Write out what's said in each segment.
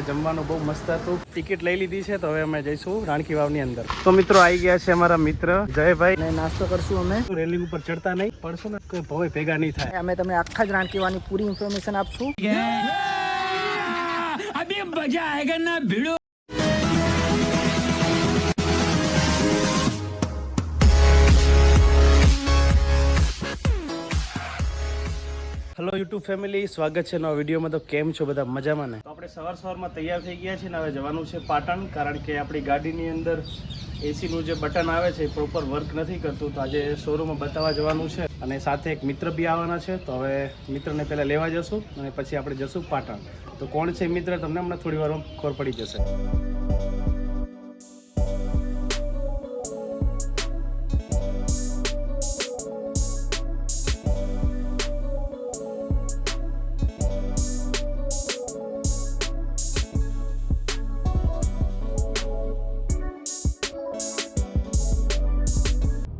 જમવાનું બહુ મસ્ત હતું. ટિકિટ લઈ લીધી છે તો હવે અમે જઈશું રાણકી વાવની અંદર. તો મિત્રો આવી ગયા છે અમારા મિત્ર જયભાઈ. ને નાસ્તો કરશું અમે. રેલી ઉપર ચડતા નહીં પડશું ને. કોઈ ભવે ભેગા નહીં થાય. અમે તમને આખા જ રાણકી વાવની પૂરી ઇન્ફોર્મેશન આપશું. હેલો યુટ્યુબ ફેમિલી સ્વાગત છે નવા વિડીયોમાં. તો કેમ છો બધા? મજામાં ને? તો આપણે સવાર સવારમાં તૈયાર થઈ ગયા છીએ ને હવે જવાનું છે પાટણ, કારણ કે આપણી ગાડીની અંદર એસીનું જે બટન આવે છે, એ પ્રોપર વર્ક નથી કરતું. તો આજે શોરૂમમાં બતાવવા જવાનું છે અને સાથે એક મિત્ર બી આવવાના છે. તો હવે મિત્રને પહેલાં લેવા જશું અને પછી આપણે જશું પાટણ. તો કોણ છે મિત્ર? તમને હમણાં થોડી વારમાં ખબર પડી જશે.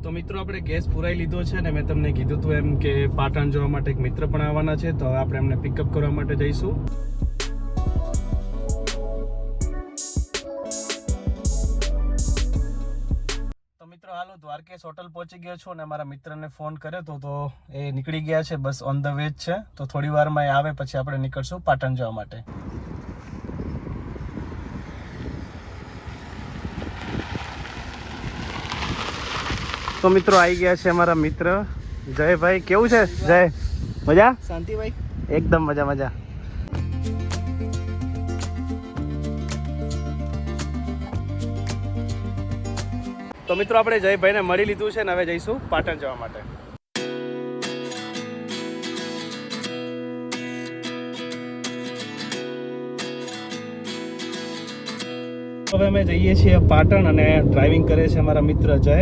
તો મિત્રો, આપણે ગેસ પુરાઈ લીધો છે ને મેં તમને કીધું હતું એમ કે પાટણ જવા માટે એક મિત્ર પણ આવવાના છે, તો આપણે એમને પિકઅપ કરવા માટે જઈશું. તો મિત્રો, હાલો, દ્વારકેશ હોટલ પહોંચી ગયો છું અને મારા મિત્રને ફોન કર્યો હતો તો એ નીકળી ગયા છે, બસ ઓન ધ વે જ છે. તો થોડી વારમાં એ આવે, પછી આપણે નીકળશું પાટણ જવા માટે. તો મિત્રો આવી ગયા છે અમારા મિત્ર. જયભાઈ કેવું છે? જય. મજા? શાંતિભાઈ? એકદમ મજા મજા. તો મિત્રો આપણે જયભાઈને મળી લીધું છે ને હવે જઈશું પાટણ જવા માટે. હવે અમે જઈએ છીએ પાટણ અને ડ્રાઇવિંગ કરે છે અમારા મિત્ર જય.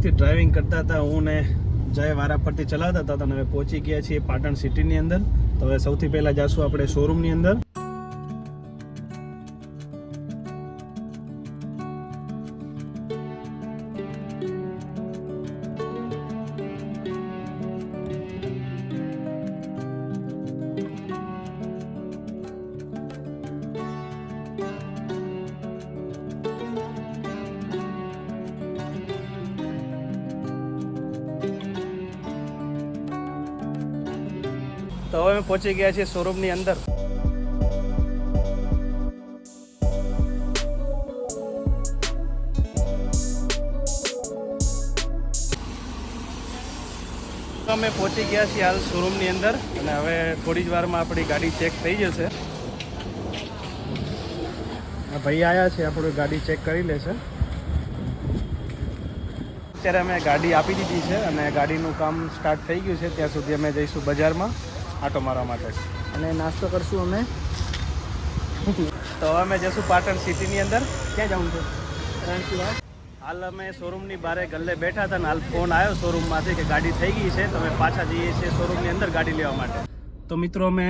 કલાકથી ડ્રાઇવિંગ કરતા હતા. હું ને જય વારા ફરતી ચલાવતા હતા અને હવે પહોંચી ગયા છીએ પાટણ સિટીની અંદર. તો હવે સૌથી પહેલાં જઈશું આપણે શોરૂમની અંદર. અમે પહોંચી ગયા છીએ શોરૂમની અંદર. અમે પહોંચી ગયા છીએ હાલ શોરૂમની અંદર અને હવે થોડી જ વારમાં આપણી ગાડી ચેક થઈ જશે. ભાઈ આવ્યા છે આપણું ગાડી ચેક કરી લેશે અત્યારે અમે ગાડી આપી દીધી છે અને ગાડીનું કામ સ્ટાર્ટ થઈ ગયું છે, ત્યાં સુધી અમે જઈશું બજારમાં. આટો મારવા માટે. અને નાસ્તો કરશું અમે. તો હવે અમે જઈશું પાટણ સિટીની અંદર. ક્યાં જવું છે? હાલ અમે શોરૂમની બારે ગલ્લે બેઠા હતા ને હાલ ફોન આવ્યો શોરૂમમાંથી કે ગાડી થઈ ગઈ છે તો અમે પાછા જઈએ છીએ શોરૂમની અંદર ગાડી લેવા માટે. તો મિત્રો અમે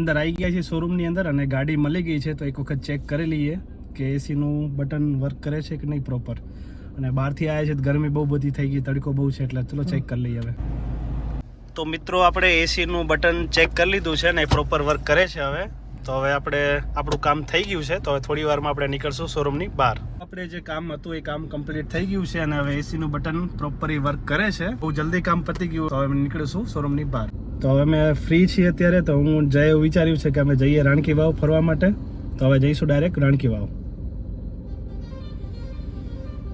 અંદર આવી ગયા છીએ શોરૂમની અંદર અને ગાડી મળી ગઈ છે તો એક વખત ચેક કરી લઈએ કે એસીનું બટન વર્ક કરે છે કે નહીં પ્રોપર અને બહારથી આવ્યા છે ગરમી બહુ બધી થઈ ગઈ તડકો બહુ છે એટલે ચલો ચેક કરી લઈએ હવે. તો મિત્રો, આપણે એસીનું બટન ચેક કરી લીધું છે ને, એ પ્રોપર વર્ક કરે છે હવે. તો હવે આપણે, આપણું કામ થઈ ગયું છે. તો હવે થોડી વારમાં આપણે નીકળશું શોરૂમની બહાર. આપણે જે કામ હતું, એ કામ કમ્પ્લીટ થઈ ગયું છે અને હવે એસીનું બટન પ્રોપર વર્ક કરે છે. બહુ જલ્દી કામ પતી ગયું, તો હવે નીકળીશું શોરૂમની બહાર. તો હવે અમે ફ્રી છીએ અત્યારે, તો હું જય વિચાર્યું છે કે અમે જઈએ રાણકી વાવ ફરવા માટે. તો હવે જઈશું ડાયરેક્ટ રાણકી વાવ.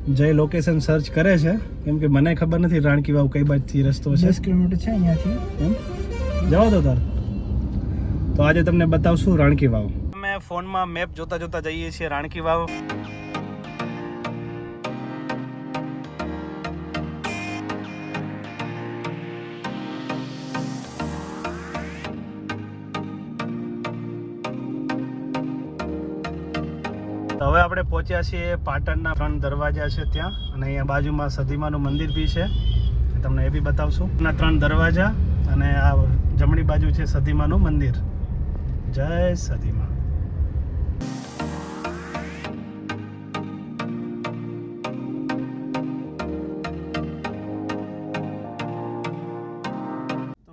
જય લોકેશન સર્ચ કરે છે કેમ કે મને ખબર નથી રાણકી વાવ કઈ બાજુથી રસ્તો છે. દસ કિલોમીટર છે અહીંયાથી. એમ? જવા દો તાર. તો આજે તમને બતાવશું રાણકી વાવ. અમે ફોનમાં મેપ જોતા જોતા જઈએ છીએ રાણકી વાવ. તો હવે આપણે પહોંચ્યા છીએ પાટણના ત્રણ દરવાજા છે ત્યાં. અને અહીંયા બાજુમાં સધીમાનું મંદિર બી છે. તમને એ બી બતાવશું. ત્રણ દરવાજા અને આ જમણી બાજુ છે સધીમાનું મંદિર. જય સધીમા.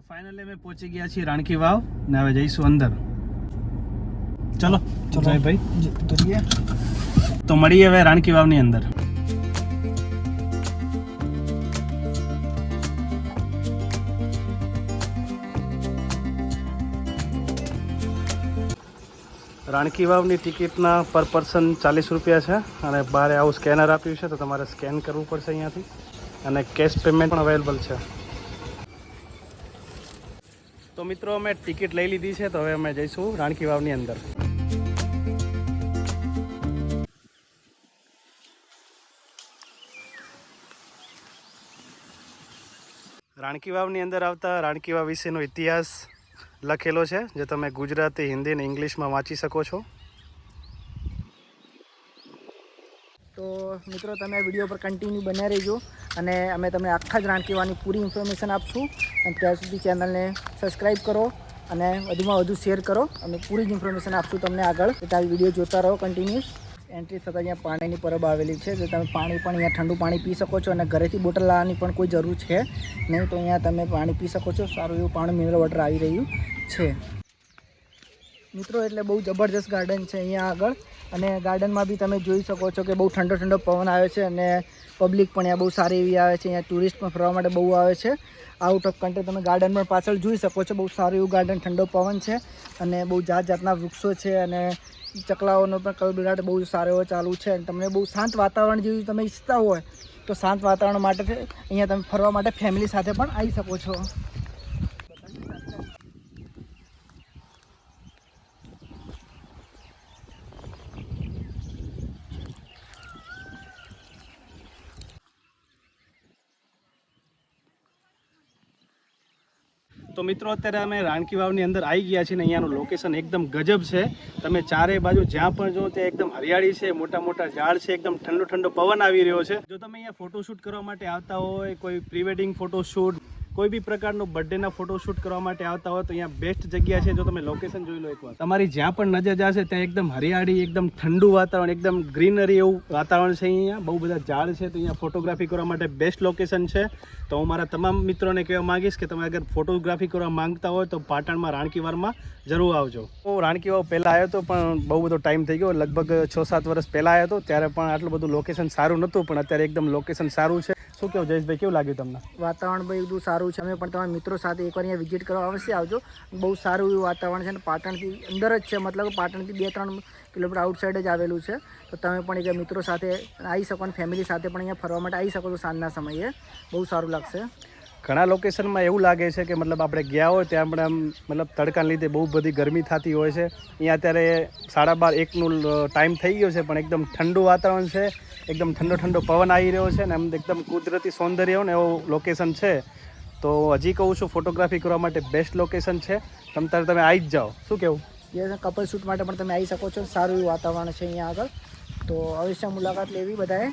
ફાઇનલી અમે પહોંચી ગયા છીએ રાણકી વાવ. ને હવે જઈશું અંદર. ચલો. જય ભાઈ. તો મળીએ હવે રાણકી વાવની અંદર. રાણકી વાવની ટિકિટના પર પર્સન ચાલીસ રૂપિયા છે અને બહાર આવું સ્કેનર આપ્યું છે તો તમારે સ્કેન કરવું પડશે અહીંયાથી. અને કેશ પેમેન્ટ પણ અવેલેબલ છે. તો મિત્રો અમે ટિકિટ લઈ લીધી છે તો હવે અમે જઈશું રાણકી વાવની અંદર. રાણકી વાવની અંદર આવતા રાણકી વાવ વિશેનો ઇતિહાસ લખેલો છે, જે તમે ગુજરાતી, હિન્દી અને ઇંગ્લિશમાં વાંચી શકો છો. તો મિત્રો, તમે વીડિયો પર કન્ટિન્યુ બન્યા રહેજો અને અમે તમને આખા જ રાણકી વાવની પૂરી ઇન્ફોર્મેશન આપશું. અને ત્યાં સુધી ચેનલને સબસ્ક્રાઈબ કરો અને વધુમાં વધુ શેર કરો. અને પૂરી જ ઇન્ફોર્મેશન આપશું તમને આગળ. એટલે આ વીડિયો જોતા રહો કન્ટિન્યુઅસ એન્ટ્રી થતાં અહીંયા પાણીની પરબ આવેલી છે. જે તમે પાણી પણ અહીંયા ઠંડુ પાણી પી શકો છો અને ઘરેથી બોટલ લાવવાની પણ કોઈ જરૂર છે નહીં તો અહીંયા તમે પાણી પી શકો છો. સારું એવું પાણી મિનરલ વોટર આવી રહ્યું છે. મિત્રો, એટલે બહુ જબરજસ્ત ગાર્ડન છે અહીંયા આગળ. અને ગાર્ડનમાં બી તમે જોઈ શકો છો કે બહુ ઠંડો ઠંડો પવન આવે છે અને પબ્લિક પણ અહીંયા બહુ સારી એવી આવે છે. અહીંયા ટુરિસ્ટ પણ ફરવા માટે બહુ આવે છે. આઉટ ઓફ કન્ટ્રી તમે ગાર્ડન પણ પાછળ જોઈ શકો છો. બહુ સારું એવું ગાર્ડન ઠંડો પવન છે અને બહુ જાત જાતના વૃક્ષો છે અને ચકલાઓનો પણ કલબલાટ બહુ સારો એવો ચાલુ છે અને તમને બહુ શાંત વાતાવરણ જેવું તમે ઈચ્છતા હોય, તો શાંત વાતાવરણ માટે અહીંયા તમે ફરવા માટે ફેમિલી સાથે પણ આવી શકો છો. મિત્રો, અત્યારે અમે રાણકી વાવની અંદર આવી ગયા છીએ અહીંયાનું લોકેશન એકદમ ગજબ છે. તમે ચારે બાજુ જ્યાં પણ જો ત્યાં એકદમ હરિયાળી છે, મોટા મોટા ઝાડ છે, એકદમ ઠંડો ઠંડો પવન આવી રહ્યો છે. જો તમે અહીંયા ફોટોશૂટ કરવા માટે આવતા હોય, કોઈ પ્રી વેડિંગ ફોટોશૂટ કોઈ બી પ્રકારનો બર્થડેના ફોટોશૂટ કરવા માટે આવતા હોય તો અહીંયા બેસ્ટ જગ્યા છે. જો તમે લોકેશન જોઈ લો એકવાર. તમારી જ્યાં પણ નજર જશે, ત્યાં એકદમ હરિયાળી, એકદમ ઠંડુ વાતાવરણ, એકદમ ગ્રીનરી એવું વાતાવરણ છે અહીંયા. બહુ બધા ઝાડ છે, તો અહીંયા ફોટોગ્રાફી કરવા માટે બેસ્ટ લોકેશન છે. તો હું મારા તમામ મિત્રોને કહેવા માંગીશ કે તમે અગર ફોટોગ્રાફી કરવા માંગતા હોય તો પાટણમાં રાણકીવારમાં જરૂર આવજો. હું રાણકી વાવ પહેલાં આવ્યો હતો પણ બહુ બધો ટાઈમ થઈ ગયો. લગભગ છ સાત વર્ષ પહેલાં આવ્યો હતો ત્યારે પણ આટલું બધું લોકેશન સારું નહોતું, પણ અત્યારે એકદમ લોકેશન સારું છે. શું કહું જયેશભાઈ કેવું લાગ્યું તમને? વાતાવરણ ભાઈ બધું સારું છે. અમે પણ તમારા મિત્રો સાથે એકવાર અહીંયા વિઝિટ કરવા અવશ્ય આવજો. બહુ સારું એવું વાતાવરણ છે અને પાટણથી અંદર જ છે મતલબ પાટણથી બે ત્રણ કિલોમીટર આઉટસાઇડ જ આવેલું છે. તો તમે પણ એક મિત્રો સાથે આવી શકો અને ફેમિલી સાથે પણ અહીંયા ફરવા માટે આવી શકો છો સાંજના સમયે. બહુ સારું લાગશે. ઘણા લોકેશનમાં એવું લાગે છે કે મતલબ આપણે ગયા હોય ત્યાં પણ આમ મતલબ તડકાને લીધે બહુ બધી ગરમી થતી હોય છે. અહીંયા અત્યારે સાડા બાર એકનું ટાઈમ થઈ ગયો છે પણ એકદમ ઠંડુ વાતાવરણ છે. એકદમ ઠંડો ઠંડો પવન આવી રહ્યો છે ને એમ એકદમ કુદરતી સૌંદર્ય ને એવું લોકેશન છે. તો હજી કહું છું ફોટોગ્રાફી કરવા માટે બેસ્ટ લોકેશન છે. તમ તારે તમે આવી જ જાઓ. શું કેવું? એ કપલ શૂટ માટે પણ તમે આવી શકો છો. સારું એવું વાતાવરણ છે અહીંયા આગળ. તો અવશ્ય મુલાકાત લેવી બધાએ.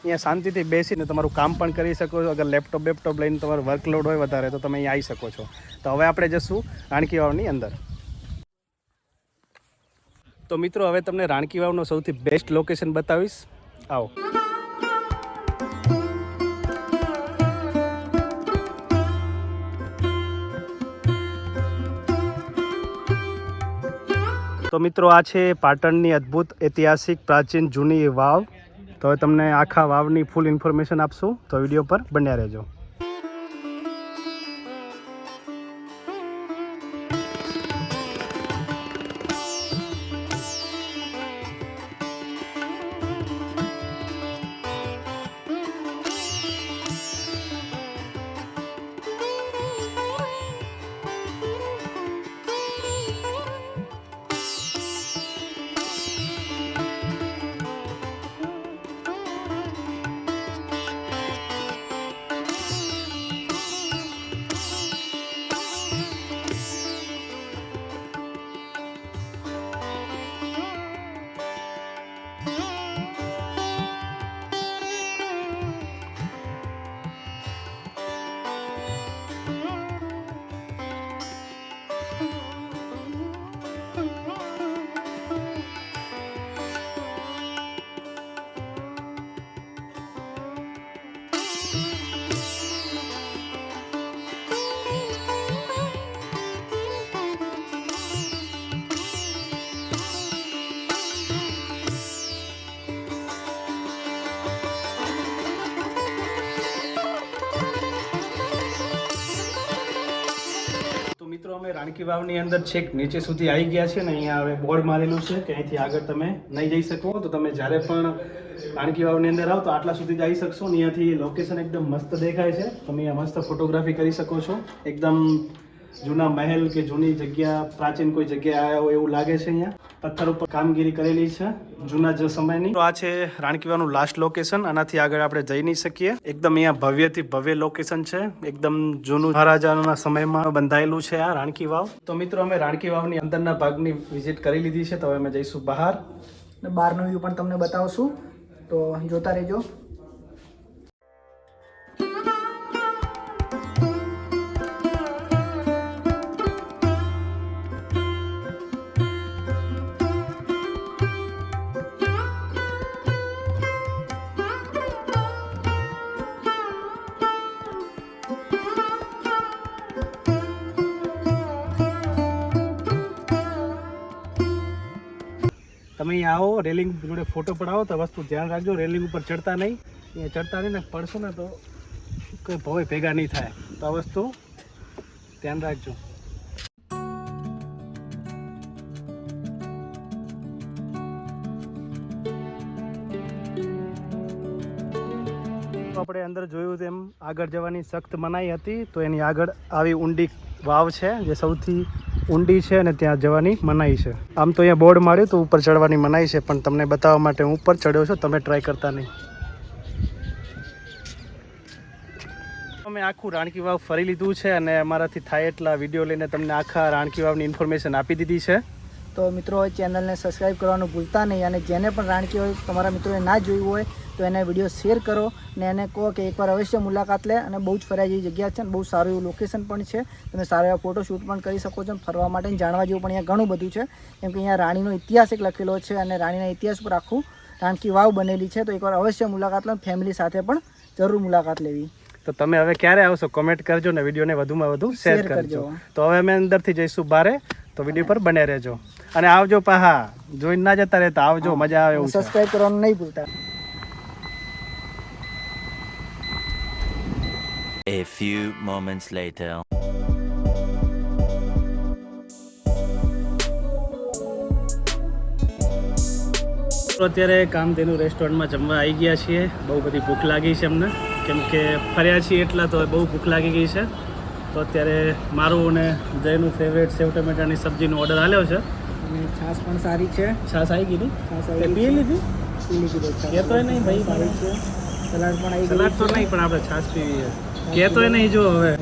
અહીંયા શાંતિથી બેસીને તમારું કામ પણ કરી શકો છો. અગર લેપટોપ બેપટોપ લઈને તમારું વર્કલોડ હોય વધારે તો તમે અહીંયા આવી શકો છો. તો હવે આપણે જશું રાણકી વાવની અંદર. તો મિત્રો હવે તમને રાણકી વાવનો સૌથી બેસ્ટ લોકેશન બતાવીશ. આવો તો મિત્રો, આ છે પાટણની અદ્ભુત ઐતિહાસિક પ્રાચીન જૂની વાવ. તો હવે તમને આખા વાવની ફૂલ ઇન્ફોર્મેશન આપશું. તો વીડિયો પર બન્યા રહેજો. રાણકી વાવની અંદર છેક નીચે સુધી આવી ગયા છે ને અહીંયા હવે બોર્ડ મારેલું છે કે અહીંથી આગળ તમે નહીં જઈ શકો. તો તમે જ્યારે પણ રાણકી વાવની અંદર આવો તો આટલા સુધી જઈ શકશો ને અહીંયાથી લોકેશન એકદમ મસ્ત દેખાય છે. તમે અહીંયા મસ્ત ફોટોગ્રાફી કરી શકો છો. એકદમ જૂના મહેલ કે જૂની જગ્યા પ્રાચીન કોઈ જગ્યાએ આવ્યા હોય એવું લાગે છે અહીંયા? પથ્થર ઉપર કામગીરી કરેલી છે જૂના જ સમયની. તો આ છે રાણકીવાનું લાસ્ટ લોકેશન આનાથી આગળ આપણે જઈ નહીં શકીએ. એકદમ અહીંયા ભવ્યથી ભવ્ય લોકેશન છે. એકદમ જૂનું મહારાજાના સમયમાં બંધાયેલું છે આ રાણકી વાવ તો મિત્રો અમે રાણકી વાવની અંદરના ભાગની વિઝિટ કરી લીધી છે તો હવે અમે જઈશું બહાર. બહારનો વ્યૂ પણ તમને બતાવશું. તો જોતા રહેજો. તમે આવો, રેલિંગ જોડે ફોટો પડાવો, તો વસ્તુ ધ્યાન રાખજો, રેલિંગ ઉપર ચડતા નહીં. અહીંયા ચડતા નહીં ને પડશો ને તો કોઈ ભવે, ભેગા નહીં થાય. તો આ વસ્તુ ધ્યાન રાખજો. આપણે અંદર જોયું તેમ આગળ જવાની સખ્ત મનાઈ હતી, તો એની આગળ આવી ઊંડી વાવ છે, જે સૌથી ઊંડી છે અને ત્યાં જવાની મનાઈ છે. આમ તો અહીંયા બોર્ડ માર્યું તો ઉપર ચડવાની મનાઈ છે, પણ તમને બતાવવા માટે હું ઉપર ચડ્યો છું, તમે ટ્રાય કરતા નહીં. અમે આખું રાણકી વાવ ફરી લીધું છે અને અમારાથી થાય એટલા વીડિયો લઈને તમને આખા રાણકી વાવની ઇન્ફોર્મેશન આપી દીધી છે. તો મિત્રો, ચેનલને સબસ્ક્રાઈબ કરવાનું ભૂલતા નહીં અને જેને પણ રાણકી હોય તમારા મિત્રોએ ના જોયું હોય તો એને વીડિયો શેર કરો ને એને કહો કે એકવાર અવશ્ય મુલાકાત લે અને બહુ જ ફર્યા જેવી જગ્યા છે અને બહુ સારું એવું લોકેશન પણ છે. તમે સારા એવા ફોટો શૂટ પણ કરી શકો છો ફરવા માટે જાણવા જેવું પણ અહીંયા ઘણું બધું છે. કેમ કે અહીંયા રાણીનો ઇતિહાસ એક લખેલો છે અને રાણીના ઇતિહાસ પર આખું રાણકી વાવ બનેલી છે. તો એકવાર અવશ્ય મુલાકાત લો ફેમિલી સાથે પણ જરૂર મુલાકાત લેવી. તો તમે હવે ક્યારે આવશો? કોમેન્ટ કરજો ને વિડીયોને વધુમાં વધુ શેર કરજો. કરજો. તો હવે અમે અંદરથી જઈશું બારે તો વીડિયો પર બને રહેજો. અને આવજો પાહા. જોઈને ના જતા રહેતા આવજો મજા આવે સબસ્ક્રાઈબ કરવાનું નહીં ભૂલતા. A few moments later. તો અત્યારે કામધેનુ રેસ્ટોરન્ટમાં જમવા આવી ગયા છીએ. બહુ બધી ભૂખ લાગી છે અમને. કેમ કે ફર્યા છીએ એટલા તો બહુ ભૂખ લાગી ગઈ છે. તો અત્યારે મારું અને જયનું ફેવરેટ સેવ ટમેટાની સબ્જીનો ઓર્ડર આવ્યો છે. અને છાસ પણ સારી છે. છાશ આવી ગઈ તે આવી પી લીધી? પી લીધી એ તો નહીં ભાઈ. સારી છે. સલાડ પણ આવી સલાડ તો નહીં પણ આપણે છાશ પીવી છે. કહેતોય નહીં જો હવે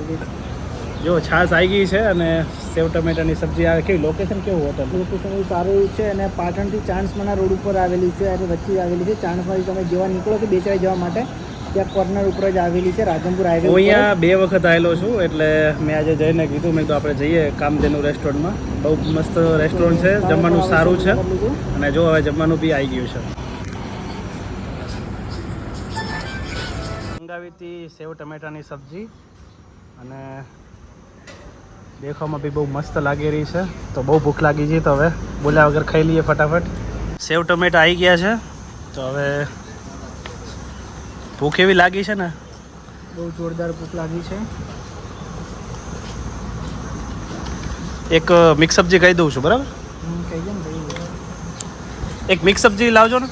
જો છાશ આવી ગઈ છે અને સેવ ટમેટાની સબ્જી આવે. કેવી લોકેશન કેવું હોટલ લોકેશન એવું સારું છે અને પાટણથી ચાણસમાના રોડ ઉપર આવેલી છે અને વચ્ચે આવેલી છે. ચાણસમાંથી તમે જેવા નીકળો કે બેચરાઈ જવા માટે ત્યાં કોર્નર ઉપર જ આવેલી છે રાધનપુર હાઈવે હું અહીંયા બે વખત આવેલો છું એટલે મેં આજે જઈને કીધું મેં તો આપણે જઈએ કામધેનુ રેસ્ટોરન્ટમાં બહુ મસ્ત રેસ્ટોરન્ટ છે જમવાનું સારું છે. અને જો હવે જમવાનું બી આવી ગયું છે. મંગાવી હતી સેવ ટમેટાની સબ્જી. અને દેખાવમાં બી બહુ મસ્ત લાગી રહી છે. તો બહુ ભૂખ લાગી છે તો હવે બોલ્યા વગર ખાઈ લઈએ ફટાફટ. સેવ ટમેટા આવી ગયા છે. તો હવે ભૂખ એવી લાગી છે ને? બહુ જોરદાર ભૂખ લાગી છે. એક મિક્સ સબ્જી કહી દઉં છું બરાબર? એક મિક્સ સબ્જી લાવજો ને.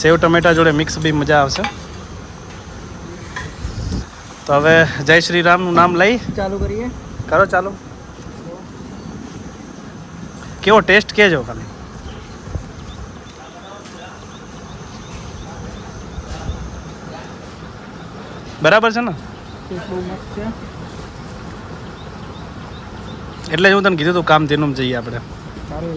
સેવ ટમેટા જોડે મિક્સ બી મજા આવશે. તો હવે જય શ્રી રામનું નામ લઈ. ચાલુ કરીએ. કરો ચાલો. કેવો ટેસ્ટ કેજો ખાલી. બરાબર છે ને? એટલે જ હું તને કીધું તું કામ તેનું જઈએ આપણે. સારું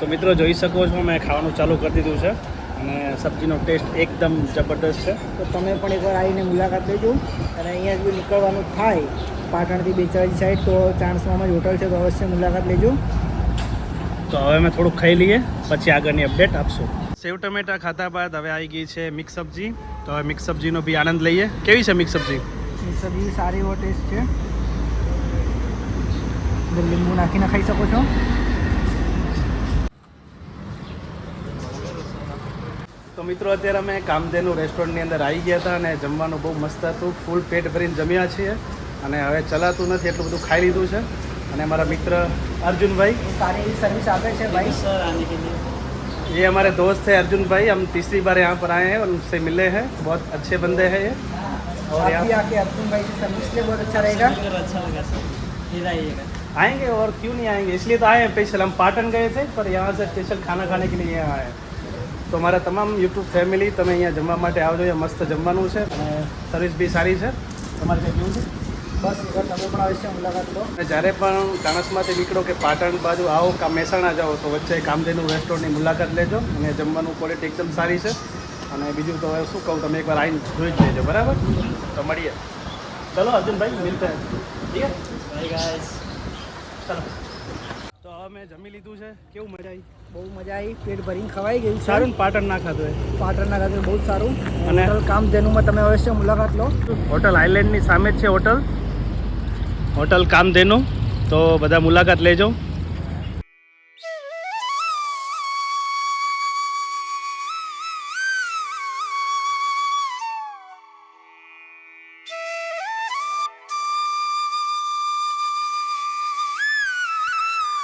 તો મિત્રો જોઈ શકો છો મેં ખાવાનું ચાલુ કરી દીધું છે અને સબ્જીનો ટેસ્ટ એકદમ જબરદસ્ત છે. તો તમે પણ એકવાર આવીને મુલાકાત લેજો અને અહીંયા જો નીકળવાનું થાય પાટણથી બેચરાજી સાઈડ તો ચાણસમામાં જ હોટલ છે તો અવશ્ય મુલાકાત લેજો. તો હવે અમે થોડુંક ખાઈ લઈએ પછી આગળની અપડેટ આપશું. સેવ ટમેટા ખાતા બાદ હવે આવી ગઈ છે મિક્સ સબ્જી. તો હવે મિક્સ સબ્જીનો બી આનંદ લઈએ. કેવી છે મિક્સ સબ્જી? મિક્સ સબ્જી સારી એવો ટેસ્ટ છે. લીંબુ નાખીને ખાઈ શકો છો. તો મિત્રો અત્યારે અમે કામધેનુ રેસ્ટોરન્ટની અંદર આવી ગયા હતા અને જમવાનું બહુ મસ્ત હતું ફૂલ પેટ ભરીને જમ્યા છીએ અને હવે ચલાતું નથી એટલું બધું ખાઈ લીધું છે અને અમારા મિત્ર અર્જુનભાઈ સારી એવી સર્વિસ આપે છે ભાઈ सर आने के लिए ये हमारे दोस्त है अर्जुन भाई हम तीसरी बार यहाँ पर आए हैं और उनसे मिले हैं बहुत अच्छे बंदे हैं ये और आप यहाँ भी आके अर्जुन भाई से सर्विस ले बहुत अच्छा रहेगा मिलकर अच्छा लगा सर फिर आइएगा आएंगे और क्यों नहीं आएंगे इसलिए तो आए हैं स्पेशल हम पाटन गए थे पर यहाँ से स्पेशल खाना खाने के लिए यहाँ आए हैं તો મારા તમામ યુટ્યુબ ફેમિલી તમે અહીંયા જમવા માટે આવજો અહીંયા મસ્ત જમવાનું છે અને સર્વિસ બી સારી છે. તમારે કંઈ કેવું છે? બસ તમે પણ અવશ્ય મુલાકાત લો. અને જ્યારે પણ કાણસમાંથી નીકળો કે પાટણ બાજુ આવો કાં મહેસાણા જાઓ તો વચ્ચે કામધેનુ રેસ્ટોરન્ટની મુલાકાત લેજો અને જમવાનું ક્વોલિટી એકદમ સારી છે. અને બીજું તો શું કહું તમે એકવાર આવીને જોઈ જ લેજો બરાબર? તો મળીએ. ચલો અર્જુનભાઈ મિલતા ઠીક ચલો. તો મેં જમી લીધું છે. કેવું મજા આવી? બહુ મજા આવી. પેટ ભરીને ખવાઈ ગયું સારું ને પાટણ ના ખાધું પાટણના ખાતું બહુ સારું. અને- કામ કામધેનુમાં તમે અવશ્ય મુલાકાત લો? હોટલ આઇલેન્ડની સામે જ છે હોટલ. હોટલ કામધેનુ. તો બધા મુલાકાત લેજો.